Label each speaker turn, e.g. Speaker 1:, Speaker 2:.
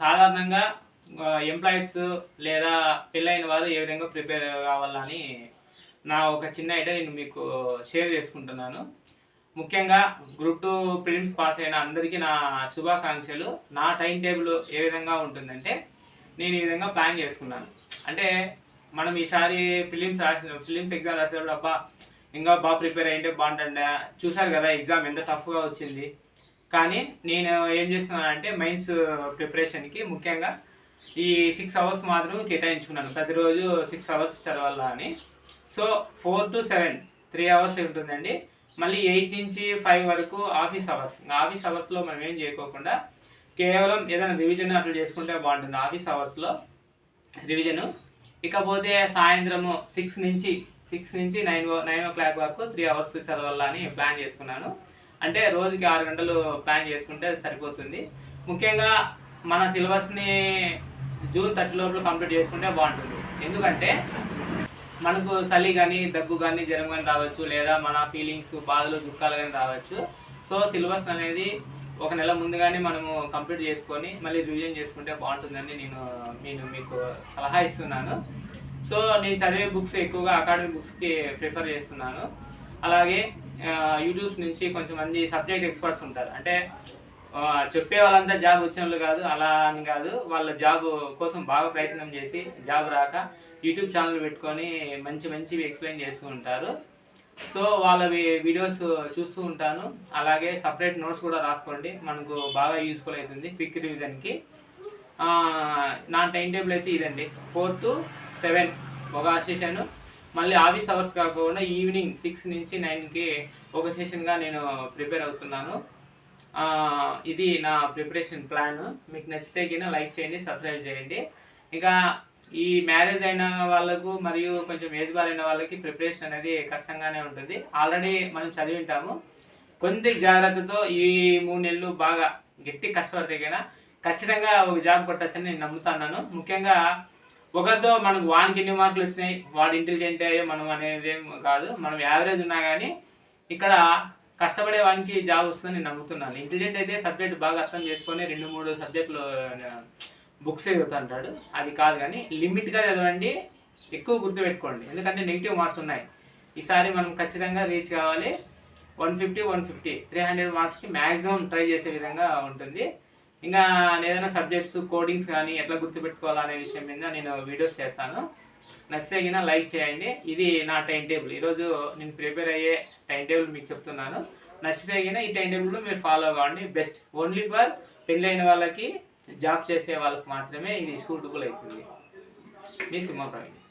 Speaker 1: సాధారణంగా ఎంప్లాయీస్ లేదా పెళ్ళైన వారు ఏ విధంగా ప్రిపేర్ కావాలని నా ఒక చిన్న ఐడియా నేను మీకు షేర్ చేసుకుంటున్నాను. ముఖ్యంగా గ్రూప్ టూ ప్రిలిమ్స్ పాస్ అయిన అందరికీ నా శుభాకాంక్షలు. నా టైం టేబుల్ ఏ విధంగా ఉంటుందంటే నేను ఈ విధంగా ప్లాన్ చేసుకున్నాను. అంటే మనం ఈసారి ఫిలిమ్స్ రాసిన ఫిలిమ్స్ ఎగ్జామ్ రాసేటప్పుడు అబ్బా ఇంకా బాగా ప్రిపేర్ అయ్యింటే బాగుంటుండే చూసారు కదా ఎగ్జామ్ ఎంత టఫ్గా వచ్చింది. కానీ నేను ఏం చేస్తున్నానంటే మైన్స్ ప్రిపరేషన్కి ముఖ్యంగా ఈ సిక్స్ అవర్స్ మాత్రం కేటాయించుకున్నాను. ప్రతిరోజు సిక్స్ అవర్స్ చదవాలా అని. So four to seven three hours ఉంటుందండి. మళ్ళీ ఎయిట్ నుంచి ఫైవ్ వరకు ఆఫీస్ అవర్స్. ఆఫీస్ అవర్స్లో మనం ఏం చేయకోకుండా కేవలం ఏదైనా రివిజన్ అట్లా చేసుకుంటే బాగుంటుంది. ఆఫీస్ అవర్స్లో రివిజను. ఇకపోతే సాయంత్రము సిక్స్ నుంచి సిక్స్ నుంచి నైన్ నైన్ ఓ క్లాక్ వరకు త్రీ అవర్స్ చదవాలని ప్లాన్ చేసుకున్నాను. అంటే రోజుకి ఆరు గంటలు ప్లాన్ చేసుకుంటే సరిపోతుంది. ముఖ్యంగా మన సిలబస్ని జూన్ థర్టీ లోపల కంప్లీట్ చేసుకుంటే బాగుంటుంది. ఎందుకంటే మనకు చలి కానీ దగ్గు కానీ జ్వరం కానీ రావచ్చు లేదా మన ఫీలింగ్స్ బాధలు దుఃఖాలు కానీ రావచ్చు. సో సిలబస్ అనేది ఒక నెల ముందుగానే మనము కంప్లీట్ చేసుకొని మళ్ళీ రివిజన్ చేసుకుంటే బాగుంటుందని నేను నేను మీకు సలహా ఇస్తున్నాను. సో నేను చదివే బుక్స్ ఎక్కువగా అకాడమిక్ బుక్స్కి ప్రిఫర్ చేస్తున్నాను. అలాగే యూట్యూబ్స్ నుంచి కొంచెం మంది సబ్జెక్ట్ ఎక్స్పర్ట్స్ ఉంటారు. అంటే చెప్పే వాళ్ళంతా జాబ్ వచ్చిన వాళ్ళు కాదు అలా అని కాదు. వాళ్ళ జాబ్ కోసం బాగా ప్రయత్నం చేసి జాబ్ రాక యూట్యూబ్ ఛానల్ పెట్టుకొని మంచి మంచివి ఎక్స్ప్లెయిన్ చేస్తూ ఉంటారు. సో వాళ్ళ వీడియోస్ చూస్తూ ఉంటాను. అలాగే సపరేట్ నోట్స్ కూడా రాసుకోండి. మనకు బాగా యూస్ఫుల్ అవుతుంది క్విక్ రివిజన్కి. నా టైం టేబుల్ అయితే ఇదండి. ఫోర్ టు సెవెన్ ఒక సెషన్. మళ్ళీ ఆఫీస్ అవర్స్ కాకుండా ఈవినింగ్ సిక్స్ నుంచి నైన్కి ఒక సెషన్గా నేను ప్రిపేర్ అవుతున్నాను. ఇది నా ప్రిపరేషన్ ప్లాన్. మీకు నచ్చితే కింద లైక్ చేయండి సబ్స్క్రైబ్ చేయండి. ఇంకా ఈ మ్యారేజ్ అయిన వాళ్ళకు మరియు కొంచెం ఏజ్ బారైన వాళ్ళకి ప్రిపరేషన్ అనేది కష్టంగానే ఉంటుంది. ఆల్రెడీ మనం చదివి ఉంటాము కొంత జాగ్రత్తతో ఈ మూడు నెలలు బాగా గట్టి కష్టపడితే కన్నా ఖచ్చితంగా ఒక జాబ్ కొట్టచ్చని నేను నమ్ముతున్నాను. ముఖ్యంగా ఒకరితో మనకు వానికి ఎన్ని మార్కులు వచ్చినాయి వాడు ఇంటెలిజెంట్ అయ్యే మనం అనేది ఏం కాదు. మనం యావరేజ్ ఉన్నా కానీ ఇక్కడ కష్టపడే వానికి జాబ్ వస్తుందని నేను నమ్ముతున్నాను. ఇంటెలిజెంట్ అయితే సబ్జెక్ట్ బాగా అర్థం చేసుకొని రెండు మూడు సబ్జెక్టులు బుక్స్ చదువుతుంటాడు. అది కాదు కానీ లిమిట్గా చదవండి ఎక్కువ గుర్తుపెట్టుకోండి. ఎందుకంటే నెగిటివ్ మార్క్స్ ఉన్నాయి. ఈసారి మనం ఖచ్చితంగా రీచ్ కావాలి. One fifty one fifty three hundred మార్క్స్కి మ్యాక్సిమం ట్రై చేసే విధంగా ఉంటుంది. ఇంకా ఏదైనా సబ్జెక్ట్స్ కోడింగ్స్ కానీ ఎట్లా గుర్తుపెట్టుకోవాలనే విషయం మీద నేను వీడియోస్ చేస్తాను. నచ్చితే కింద లైక్ చేయండి. ఇది నా టైం టేబుల్. ఈరోజు నేను ప్రిపేర్ అయ్యే టైం టేబుల్ మీకు చెప్తున్నాను. నచ్చితే కింద ఈ టైం టేబుల్ మీరు ఫాలో కావండి బెస్ట్. ఓన్లీ ఫర్ పెళ్ళైన వాళ్ళకి జాబ్ చేసే వాళ్ళకి మాత్రమే ఇది సూటబుల్ అవుతుంది. మీ సింహప్రవీణ్.